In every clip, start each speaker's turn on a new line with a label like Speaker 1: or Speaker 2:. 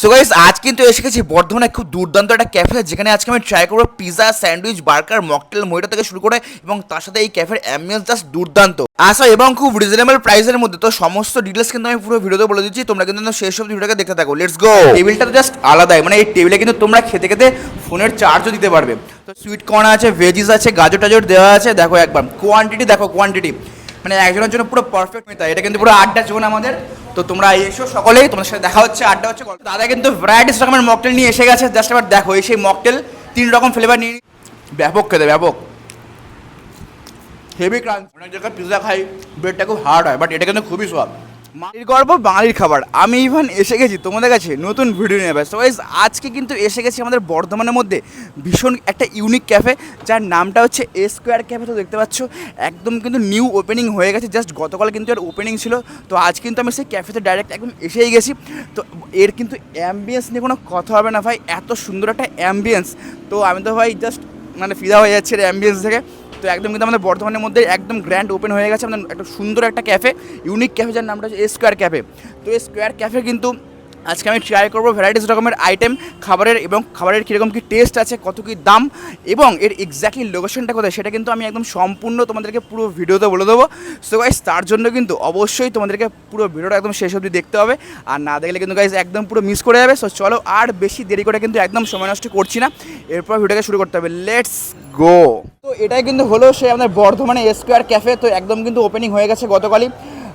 Speaker 1: So guys আজ কিন্তু এসে গেছি বর্ধমানে খুব দুর্দান্ত একটা ক্যাফে যেখানে আজকে আমি ট্রাই করব পিজা স্যান্ডউইচ বার্গার মকটেল মইটা থেকে শুরু করে এবং তার সাথে এই ক্যাফের অ্যাম্বিয়েন্স জাস্ট দুর্দান্ত। আসা এবং খুব রিজনেবল প্রাইসের মধ্যে, তো সমস্ত ডিটেলস কিন্তু আমি পুরো ভিডিওতে বলে দিচ্ছি, তোমরা কিন্তু শেষ সব ভিডিওটাকে দেখতে থাকো। লেটস গো টেবিলটা জাস্ট আলাদাই মানে এই টেবিলে কিন্তু তোমরা খেতে খেতে ফোনের চার্জও দিতে পারবে। তো সুইট কর্ন আছে ভেজিস আছে, গাজর টাজর দেওয়া আছে, দেখো একবার। কোয়ান্টিটি দেখো কোয়ান্টিটি মানে একজনের জন্য পুরো পারফেক্ট এটা কিন্তু পুরো আড্ডা জোন আমাদের। তো তোমরা এসো সকলেই, তোমাদের সাথে দেখা হচ্ছে, আড্ডা হচ্ছে দাদা কিন্তু ভ্যারাইটিস রকমের মকটেল নিয়ে এসে গেছে জাস্ট এবার দেখো, এই সেই মকটেল তিন রকম ফ্লেভার নিয়ে ব্যাপক খেতে, ব্যাপক। হেভি ক্রাঞ্চ অনেক জায়গায় পিৎজা খাই ব্রেডটা খুব হার্ড হয় বাট এটা কিন্তু খুবই স্বাদ। বাঙালির গর্ব, বাঙালির খাবার। আমি ইভান, এসে গেছি তোমাদের কাছে নতুন ভিডিও নিয়ে। ব্যস্ত গাইস আজকে কিন্তু এসে গেছি আমাদের বর্ধমানের মধ্যে ভীষণ একটা ইউনিক ক্যাফে যার নামটা হচ্ছে এ স্কোয়ার ক্যাফে তো দেখতে পাচ্ছ। একদম কিন্তু নিউ ওপেনিং হয়ে গেছে। জাস্ট গতকাল কিন্তু এর ওপেনিং ছিল। তো আজ কিন্তু আমি সেই ক্যাফেতে ডাইরেক্ট একদম এসেই গেছি। তো এর কিন্তু অ্যাম্বিয়েন্স নিয়ে কোনো কথা হবে না ভাই। এত সুন্দর একটা অ্যাম্বিয়েন্স তো আমি তো ভাই জাস্ট মানে ফিদা হয়ে যাচ্ছে এর অ্যাম্বিয়েন্স থেকে তো একদম কিন্তু আমাদের বর্ধমানের মধ্যে একদম গ্র্যান্ড ওপেন হয়ে গেছে। আমাদের একটা সুন্দর একটা ক্যাফে ইউনিক ক্যাফে যার নামটা হচ্ছে স্কোয়ার ক্যাফে তো এই স্কোয়ার ক্যাফে কিন্তু আজকে আমি ট্রাই করব ভ্যারাইটিস রকমের আইটেম খাবারের এবং খাবারের কীরকম কী টেস্ট আছে, কত কী দাম এবং এর এক্স্যাক্টলি লোকেশনটা কোথায় সেটা কিন্তু আমি একদম সম্পূর্ণ তোমাদেরকে পুরো ভিডিওতে বলে দেবো। সো গাইস তার জন্য কিন্তু অবশ্যই তোমাদেরকে পুরো ভিডিওটা একদম শেষ অবধি দেখতে হবে। আর না দেখলে কিন্তু গাইস একদম পুরো মিস করে যাবে। সো চলো আর বেশি দেরি করে কিন্তু একদম সময় নষ্ট করছি না। এরপর ভিডিওকে শুরু করতে হবে। লেটস গো তো এটাই কিন্তু হলো সে আমাদের বর্ধমানে স্কোয়ার ক্যাফে তো একদম কিন্তু ওপেনিং হয়ে গেছে গতকালই।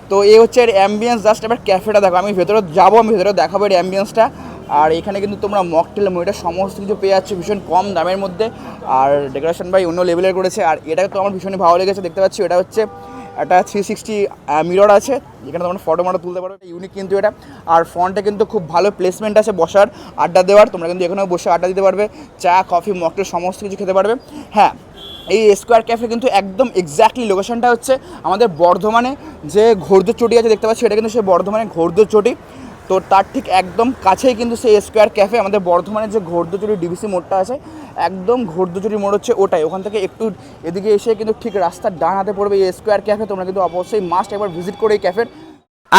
Speaker 1: তো এই হচ্ছে এর অ্যাম্বিয়েন্স জাস্ট এবার ক্যাফেটা দেখো। আমি ভেতরে যাব, আমি ভেতরে দেখাবো এর অ্যাম্বিয়েন্সটা আর এখানে কিন্তু তোমরা মকটেল মইটা সমস্ত কিছু পেয়ে যাচ্ছ ভীষণ কম দামের মধ্যে। আর ডেকোরেশন ভাই অন্য লেভেলের করেছে। আর এটা তো আমার ভীষণই ভালো লেগেছে, দেখতে পাচ্ছি? এটা হচ্ছে একটা থ্রি সিক্সটি মিরর আছে। যেখানে তোমরা ফটো মটো তুলতে পারো। এটা ইউনিক কিন্তু এটা। আর ফ্রন্টে কিন্তু খুব ভালো প্লেসমেন্ট আছে বসার, আড্ডা দেওয়ার। তোমরা কিন্তু এখানেও বসে আড্ডা দিতে পারবে। চা কফি মকটেল সমস্ত কিছু খেতে পারবে। হ্যাঁ এই স্কোয়ার ক্যাফে কিন্তু একদম এক্স্যাক্টলি লোকেশনটা হচ্ছে আমাদের বর্ধমানে যে ঘোরদোর চটি আছে, দেখতে পাচ্ছি, এটা কিন্তু সেই বর্ধমানে ঘোরদোর চটি। তো তার ঠিক একদম কাছেই কিন্তু সেই স্কোয়ার ক্যাফে আমাদের বর্ধমানের যে ঘোরদোচুরি ডিবিসি মোড়টা আছে, একদম ঘোরদোচুরি মোড় হচ্ছে ওটাই। ওখান থেকে একটু এদিকে এসে কিন্তু ঠিক রাস্তার ডান হাতে পড়বে এই স্কোয়ার ক্যাফে তোমরা কিন্তু অবশ্যই মাস্ট একবার ভিজিট করে এই ক্যাফের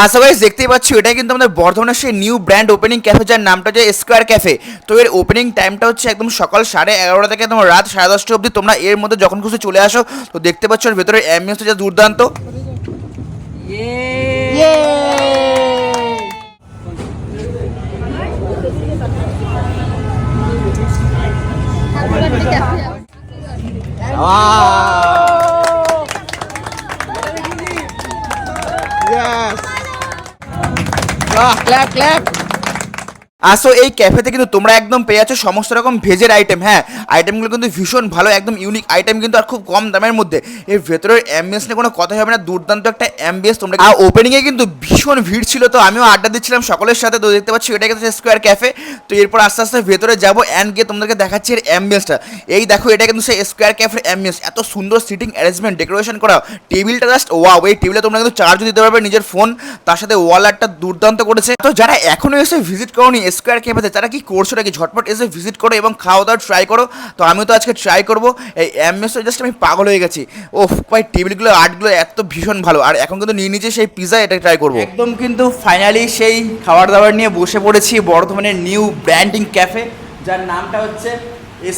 Speaker 1: আচ্ছা গাইস দেখতেই পাচ্ছ এটাই কিন্তু আমাদের বর্ধমানের সেই নিউ ব্র্যান্ড ওপেনিং ক্যাফে যার নামটা হচ্ছে স্কোয়ার ক্যাফে তো এর ওপেনিং টাইমটা হচ্ছে একদম সকাল সাড়ে এগারোটা থেকে একদম রাত সাড়ে দশটা অবধি তোমরা এর মধ্যে যখন খুশি চলে আসো। তো দেখতে পাচ্ছ এর ভেতরে অ্যাম্বিয়েন্সটা যা দুর্দান্ত। แรกแรก আসো এই ক্যাফেতে কিন্তু তোমরা একদম পেয়ে যাচ্ছ সমস্ত রকম ভেজের আইটেম হ্যাঁ? আইটেমগুলো কিন্তু ভীষণ ভালো, একদম ইউনিক আইটেম কিন্তু আর খুব কম দামের মধ্যে। এর ভেতরের অ্যাম্বিয়েন্স নিয়ে কোনো কথাই হবে না, দুর্দান্ত একটা অ্যাম্বিয়েন্স তোমরা আর ওপেনিংয়ে কিন্তু ভীষণ ভিড় ছিল, তো আমিও আড্ডা দিচ্ছিলাম সকলের সাথে, তো দেখতে পাচ্ছি এটা কিন্তু স্কোয়ার ক্যাফে তো এরপর আস্তে আস্তে ভেতরে যাব অ্যান্ড গিয়ে তোমাদেরকে দেখাচ্ছি এর অ্যাম্বিয়েন্সটা এই দেখো, এটা কিন্তু সেই স্কোয়ার ক্যাফের অ্যাম্বিয়েন্স এত সুন্দর সিটিং অ্যারেঞ্জমেন্ট ডেকোরেশন করা টেবিলটা জাস্ট ওয়াও এই টেবিলে তোমরা কিন্তু চার্জও দিতে পারবে নিজের ফোন তার সাথে ওয়াল একটা দুর্দান্ত করেছে। তো যারা এখনও এসে ভিজিট করোনি স্কোয়ার ক্যাফেতে তারা কি করছ নাকি? ঝটপট এসে ভিজিট করো এবং খাওয়া দাওয়া ট্রাই করো। তো আমিও তো আজকে ট্রাই করব। এই অ্যাম্বিয়েন্সটা জাস্ট আমি পাগল হয়ে গেছি। ও ভাই, টেবিলগুলো, আর্টগুলো এত ভীষণ ভালো। আর এখন কিন্তু নিয়ে নিচে সেই পিজা এটা ট্রাই করব। একদম কিন্তু ফাইনালি সেই খাবার দাবার নিয়ে বসে পড়েছি বর্ধমানের নিউ ব্র্যান্ডিং ক্যাফে যার নামটা হচ্ছে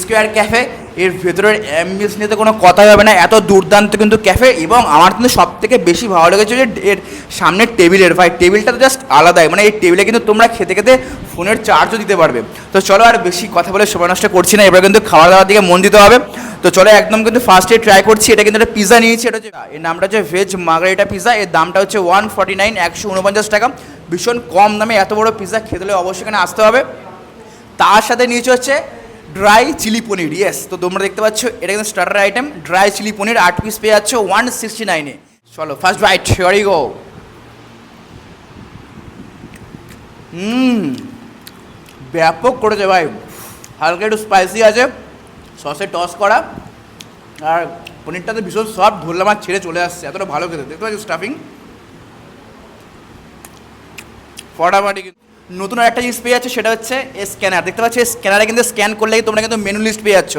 Speaker 1: স্কোয়ার ক্যাফে, এর ভেতরের অ্যাম্বিয়েন্স নিয়ে তো কোনো কথাই হবে না। এত দুর্দান্ত কিন্তু ক্যাফে এবং আমার কিন্তু সব থেকে বেশি ভালো লেগেছে যে এর সামনের টেবিলের ভাই টেবিলটা তো জাস্ট আলাদাই। মানে এই টেবিলে কিন্তু তোমরা খেতে খেতে ফোনের চার্জও দিতে পারবে। তো চলো আর বেশি কথা বলে সময় নষ্ট করছি না, এবার কিন্তু খাওয়া দাওয়ার দিকে মন দিতে হবে। তো চলো একদম কিন্তু ফার্স্টে ট্রাই করছি, এটা কিন্তু একটা পিজা নিয়েছি, এটা হচ্ছে এর নামটা হচ্ছে ভেজ মার্গারিটা পিজা এর দামটা হচ্ছে ওয়ান ফর্টি নাইন একশো উনপঞ্চাশ টাকা। ভীষণ কম দামে এত বড় পিজা খেতে হলে অবশ্যই এখানে আসতে হবে। তার সাথে নিয়েছে হচ্ছে ড্রাই চিলি পনির ইয়েস তো তোমরা দেখতে পাচ্ছ, এটা কিন্তু starter item dry chilli paneer আট পিস পেয়ে যাচ্ছ ওয়ান সিক্সটি নাইনে চলো ফার্স্ট বাইট হিয়ারি গো হুম, ব্যাপক করেছে ভাই। হালকা একটু স্পাইসি আছে সসে টস করা। আর পনিরটাতে ভীষণ সফট ধরলাম আর ছেড়ে চলে আসছে, এতটা ভালো খেতে। দেখতে পাচ্ছি স্টাফিং ফটাফাটি কিন্তু নতুন আর একটা জিনিস পেয়ে যাচ্ছে, সেটা হচ্ছে স্ক্যানার দেখতে পাচ্ছ স্ক্যানারে কিন্তু স্ক্যান করলেই তোমরা কিন্তু মেনু লিস্ট পেয়ে যাচ্ছ।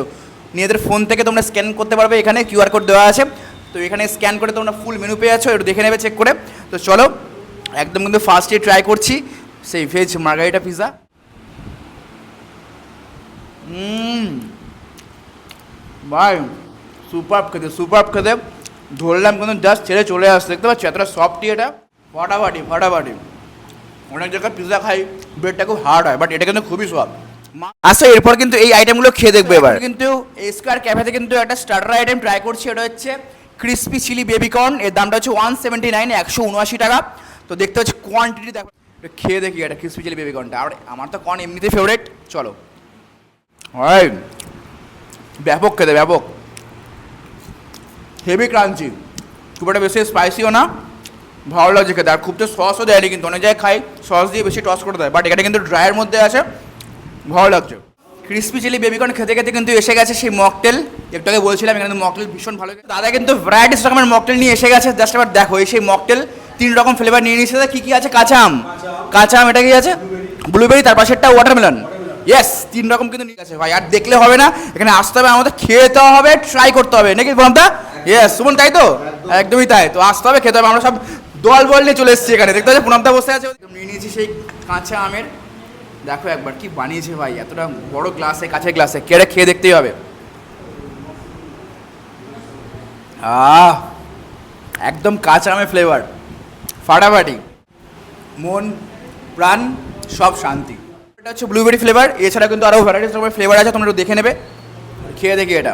Speaker 1: নিজেদের ফোন থেকে তোমরা স্ক্যান করতে পারবে, এখানে কিউআর কোড দেওয়া আছে। তো এখানে স্ক্যান করে তোমরা ফুল মেনু পেয়ে যাচ্ছ, একটু দেখে নেবে চেক করে। তো চলো, একদম কিন্তু ফার্স্টে ট্রাই করছি। সেই ভেজ মার্গারিটা হুম ভাই সুপার খেতে সুপার খেতে। ধরলাম কিন্তু জাস্ট ছেড়ে চলে আসছে, দেখতে পাচ্ছি? এতটা সফটি এটা। ফাটাফাটি ফাটাফাটি। অনেক জায়গায় পিৎজা খাই ব্রেডটা খুব হার্ড হয় বাট এটা কিন্তু খুবই সফট আচ্ছা এরপর কিন্তু এই আইটেমগুলো খেয়ে দেখব এবার। কিন্তু স্কোয়ার ক্যাফেতে কিন্তু একটা স্টার্টার আইটেম ট্রাই করছি এটা হচ্ছে ক্রিস্পি চিলি বেবিকর্ন এর দামটা হচ্ছে ওয়ান সেভেন্টি নাইন একশো উনআশি টাকা। তো দেখতে হচ্ছে কোয়ান্টিটি দেখো। একটু খেয়ে দেখি এটা ক্রিস্পি চিলি বেবিকর্নটা আর আমার তো কর্ন এমনিতে ফেভারিট চলো। হয় ব্যাপক খেতে ব্যাপক। হেভি ক্রাঞ্চি খুব একটা বেশি স্পাইসিও না। ভালো লাগছে খেতে আর খুব তো সসও দেয়নি কিন্তু অনেক জায়গায় খাই সস দিয়ে বেশি টস করে দেয়। বাট এটা কিন্তু ড্রাইয়ের মধ্যে আছে। ভালো লাগছে ক্রিসপি চিলি বেবিকর্ন খেতে খেতে কিন্তু এসে গেছে সেই মকটেল একটু আগে বলছিলাম, এখানে মকটেল ভীষণ ভালো দাদা কিন্তু ভ্যারাইটিস রকমের মকটেল নিয়ে এসে গেছে। জাস্ট এবার দেখো, এই সেই মকটেল তিন রকম ফ্লেভার নিয়ে নিয়েছে। কি কি আছে? কাঁচা আম। কাঁচা আম এটা কি আছে? ব্লুবেরি তার পাশেরটা ওয়াটারমেলন ইয়েস তিন রকম কিন্তু নিয়ে গেছে। ভাই, আর দেখলে হবে না। এখানে আসতে হবে, আমাদের খেতে হবে ট্রাই করতে হবে। নাকি বলতা ইয়েস সুমন, তাই তো? একদমই তাই। তো আসতে হবে, খেতে হবে। আমরা সব দল বল নিয়ে চলে এসেছি এখানে। দেখতে পাচ্ছি পুনমদা বসে আছে। নিয়ে নিয়েছি সেই কাঁচা আমের। দেখো একবার কি বানিয়েছে ভাই, এতটা বড় গ্লাসে কাছের গ্লাসে কেড়ে খেয়ে দেখতেই হবে। আহ, একদম কাঁচা আমের ফ্লেভার ফাটাফাটি। মন, প্রাণ, সব শান্তি। এটা হচ্ছে ব্লুবেরি ফ্লেভার এছাড়া কিন্তু আরও ভ্যারাইটিস রকমের ফ্লেভার আছে, তোমরা একটু দেখে নেবে। খেয়ে দেখি এটা।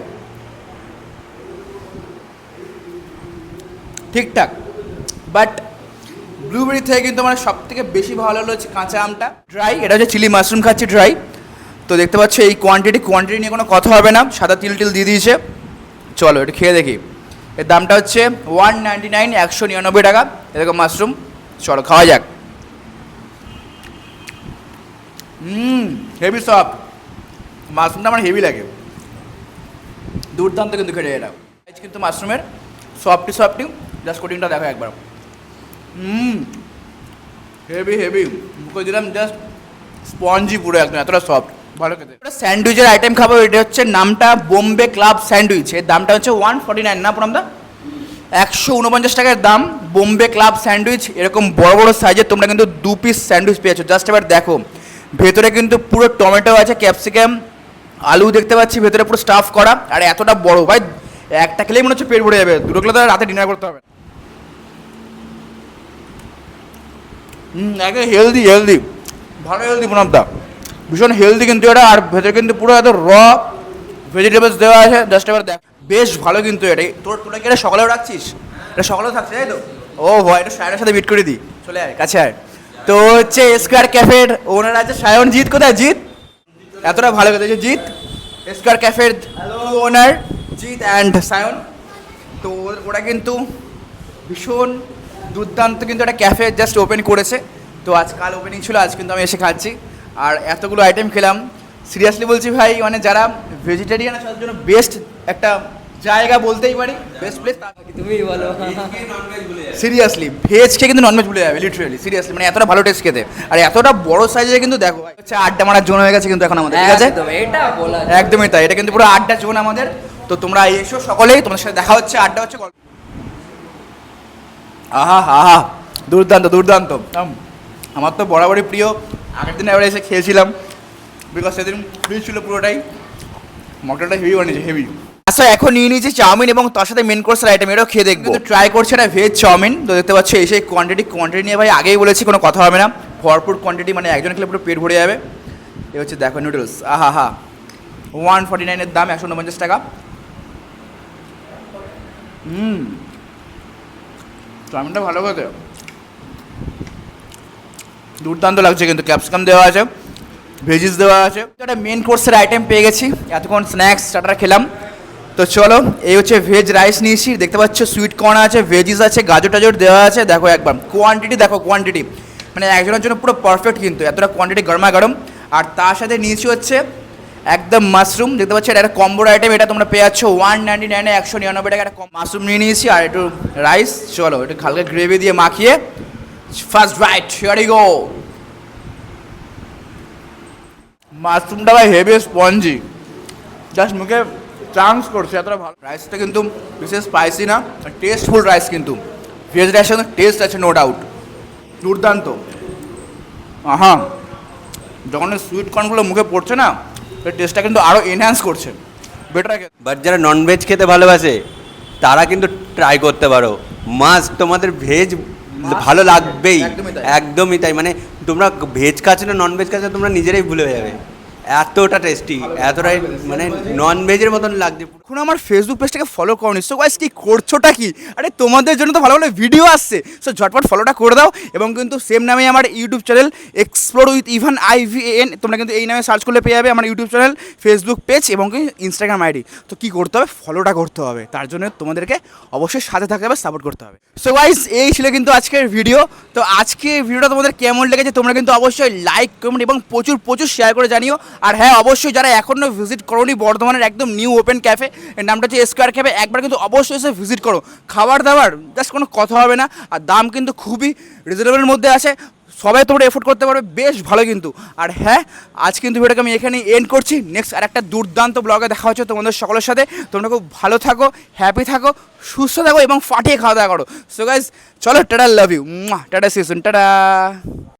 Speaker 1: ঠিকঠাক। বাট ব্লুবেরি থেকে কিন্তু আমার সব থেকে বেশি ভালো হলো হচ্ছে কাঁচা আমটা। ড্রাই এটা হচ্ছে চিলি মাশরুম খাচ্ছি ড্রাই তো দেখতে পাচ্ছ এই কোয়ান্টিটি কোয়ান্টিটি নিয়ে কোনো কথা হবে না। সাদা তিল টিল দিয়ে দিয়েছে। চলো এটা খেয়ে দেখি। এর দামটা হচ্ছে ওয়ান নাইনটি নাইন একশো নিরানব্বই টাকা। এরকম মাশরুম। চলো খাওয়া যাক। হুম হেভি সফট মাশরুমটা আমার হেভি লাগে। দুর্দান্ত কিন্তু খেটে এটা কিন্তু মাশরুমের সফটি সফটি জাস্ট কোটিংটা দেখো একবার। হুম। হেভি হেভি মুখে দিলাম জাস্ট স্পঞ্জি পুরো একদম, এতটা সফট ভালো খেতে। স্যান্ডউইচের আইটেম খাব, এটা হচ্ছে নামটা বোম্বে ক্লাব স্যান্ডউইচ এর দামটা হচ্ছে ওয়ান ফর্টি নাইন না প্রণামদা একশো উনপঞ্চাশ টাকার দাম বোম্বে ক্লাব স্যান্ডউইচ এরকম বড় বড় সাইজের তোমরা কিন্তু দু পিস স্যান্ডউইচ পেয়েছ। জাস্ট এবার দেখো, ভেতরে কিন্তু পুরো টমেটো আছে ক্যাপসিকাম আলু দেখতে পাচ্ছি, ভেতরে পুরো স্টাফ করা। আর এতটা বড়, ভাই, একটা খেলেই মনে হচ্ছে পেট ভরে যাবে। দুটো খেলে তো রাতে ডিনার করতে হবে না। হুম একদম হেলদি হেলদি ভালো হেলদি প্রণামদা ভীষণ হেলদি কিন্তু এটা আর ভেতরে কিন্তু পুরো এত র ভেজিটেবলস দেওয়া আছে। জাস্ট এবার দেখ বেশ ভালো কিন্তু এটা। তোর তোরা কি এটা সকালেও রাখছিস? এটা সকালেও থাকছে তাই তো? ও ভাই এটা সায়নের সাথে মিট করে দিই চলে আয় কাছে আয়। তো হচ্ছে স্কোয়ার ক্যাফের ওনার আছে সায়ন জিৎ কোথায় জিৎ? এতটা ভালো কথা জিৎ। স্কোয়ার ক্যাফের ওনার জিৎ অ্যান্ড সায়ন। তো ওরা কিন্তু ভীষণ দুর্দান্ত কিন্তু একটা ক্যাফে জাস্ট ওপেন করেছে। তো আজ কাল ওপেনিং ছিল আজ কিন্তু আমি এসে খাচ্ছি। আর এতগুলো আইটেম খেলাম। সিরিয়াসলি বলছি ভাই মানে যারা ভেজিটেরিয়ান আছে তাদের জন্য বেস্ট একটা জায়গা বলতেই পারি। বেস্ট প্লেস
Speaker 2: তুমি বলো।
Speaker 1: সিরিয়াসলি ভেজ খেয়ে কিন্তু ননভেজ ভুলে যাবে লিটারেলি সিরিয়াসলি মানে এতটা ভালো টেস্ট খেতে। আর এতটা বড় সাইজে কিন্তু দেখো হচ্ছে আড্ডা মারার জোন হয়ে গেছে কিন্তু এখন আমাদের ঠিক আছে?
Speaker 2: এটা বলা
Speaker 1: একদমই তাই এটা কিন্তু পুরো আড্ডা জোন আমাদের। তো তোমরা এসো সকলেই তোমাদের সাথে দেখা হচ্ছে আড্ডা হচ্ছে আহা আহা দুর্দান্ত দুর্দান্ত। আম, আমার তো বরাবরই প্রিয়। আগের দিন এবার এসে খেয়েছিলাম। বিকজ সেদিন ফ্রি ছিল পুরোটাই। মটনটা হেভি বানিয়েছে হেভি আচ্ছা এখন নিয়ে নিয়েছি চাউমিন এবং তার সাথে মেন কোর্সের আইটেম এটাও খেয়ে দেখব। ট্রাই করছে এটা ভেজ চাউমিন। তো দেখতে পাচ্ছ এই সেই কোয়ান্টিটি কোয়ান্টিটি নিয়ে ভাই আগেই বলেছি কোনো কথা হবে না। ভরপুর কোয়ান্টিটি মানে একজন খেলে পুরো পেট ভরে যাবে। এ হচ্ছে দেখো নুডলস আহা হা ওয়ান ফর্টি নাইনের দাম একশো উনপঞ্চাশ টাকা। হুম। চাউমিনটা ভালো খেতে দুর্দান্ত লাগছে কিন্তু ক্যাপসিকাম দেওয়া আছে, ভেজিস দেওয়া আছে। একটা মেন কোর্সের আইটেম পেয়ে গেছি, এতক্ষণ স্ন্যাক্স স্টার্টার খেলাম। তো চলো, এই হচ্ছে ভেজ রাইস নিয়েছি, দেখতে পাচ্ছ সুইট কর্ন আছে ভেজিস আছে, গাজর টাজর দেওয়া আছে, দেখো একবার। কোয়ান্টিটি দেখো কোয়ান্টিটি মানে একজনের জন্য পুরো পারফেক্ট কিন্তু, এতটা কোয়ান্টিটি গরমা গরম আর তার সাথে নিয়েছি হচ্ছে একদম মাশরুম, দেখতে পাচ্ছ এটা একটা কম্বোর আইটেম এটা তোমরা পেয়ে যাচ্ছ ওয়ান নাইনটি নাইনে একশো নিরানব্বই টাকা। একটা মাশরুম নিয়ে নিয়েছি, আর একটু রাইস চলো, একটু হালকা গ্রেভি দিয়ে মাখিয়ে ফার্স্ট রাইট হিয়ারি গো মাশরুমটা ভাই হেভি স্পঞ্জি জাস্ট মুখে চান্স করছে, এতটা ভালো। রাইসটা কিন্তু বিশেষ স্পাইসি না টেস্টফুল রাইস কিন্তু। ভেজ রাইসের কিন্তু টেস্ট আছে নো ডাউট দুর্দান্ত। আহা, যখন সুইট কর্নগুলো মুখে পড়ছে না টেস্টটা কিন্তু আরও এনহ্যান্স করছে। বেটার
Speaker 2: বাট যারা ননভেজ খেতে ভালোবাসে তারা কিন্তু ট্রাই করতে পারো। মাছ তোমাদের ভেজ ভালো লাগবেই। একদমই তাই। মানে তোমরা ভেজ খাচ্ছ না ননভেজ খাচ্ছ তোমরা নিজেরাই ভুলে যাবে। এতটা টেস্টি এতটাই মানে ননভেজের মতন লাগছে।
Speaker 1: এখন আমার ফেসবুক পেজটাকে ফলো করো সো গাইস কি করছোটা কি? আরে তোমাদের জন্য তো ভালো ভালো ভিডিও আসছে। সো ঝটপট ফলোটা করে দাও এবং কিন্তু সেম নামে আমার YouTube channel explore with Evan IVN তোমরা কিন্তু এই নামে সার্চ করলে পেয়ে যাবে আমার ইউটিউব চ্যানেল ফেসবুক পেজ এবং ইনস্টাগ্রাম আইডি তো কি করতে হবে? ফলোটা করতে হবে। তার জন্য তোমাদেরকে অবশ্যই সাথে থাকতে হবে সাপোর্ট করতে হবে। সো গাইস এই ছিল কিন্তু আজকের ভিডিও তো আজকে ভিডিওটা তোমাদের কেমন লেগেছে তোমরা কিন্তু অবশ্যই লাইক কমেন্ট এবং প্রচুর প্রচুর শেয়ার করে জানিও। আর হ্যাঁ অবশ্যই যারা এখনও ভিজিট করোনি বর্ধমানের একদম নিউ ওপেন ক্যাফে এর নামটা হচ্ছে স্কোয়ার ক্যাফে একবার কিন্তু অবশ্যই এসে ভিজিট করো। খাবার দাবার জাস্ট কোনো কথা হবে না। আর দাম কিন্তু খুবই রিজনেবলের মধ্যে আছে। সবাই তোমরা এফোর্ড করতে পারবে। বেশ ভালো কিন্তু। আর হ্যাঁ আজ কিন্তু ভিডিওটাকে আমি এখানে এন্ড করছি। নেক্সট আর একটা দুর্দান্ত ব্লগে দেখা হচ্ছে তোমাদের সকলের সাথে। তোমরা খুব ভালো থাকো হ্যাপি থাকো, সুস্থ থাকো এবং ফাটিয়ে খাওয়া দাওয়া করো। সো গাইজ চলো, tata love you tata season tata.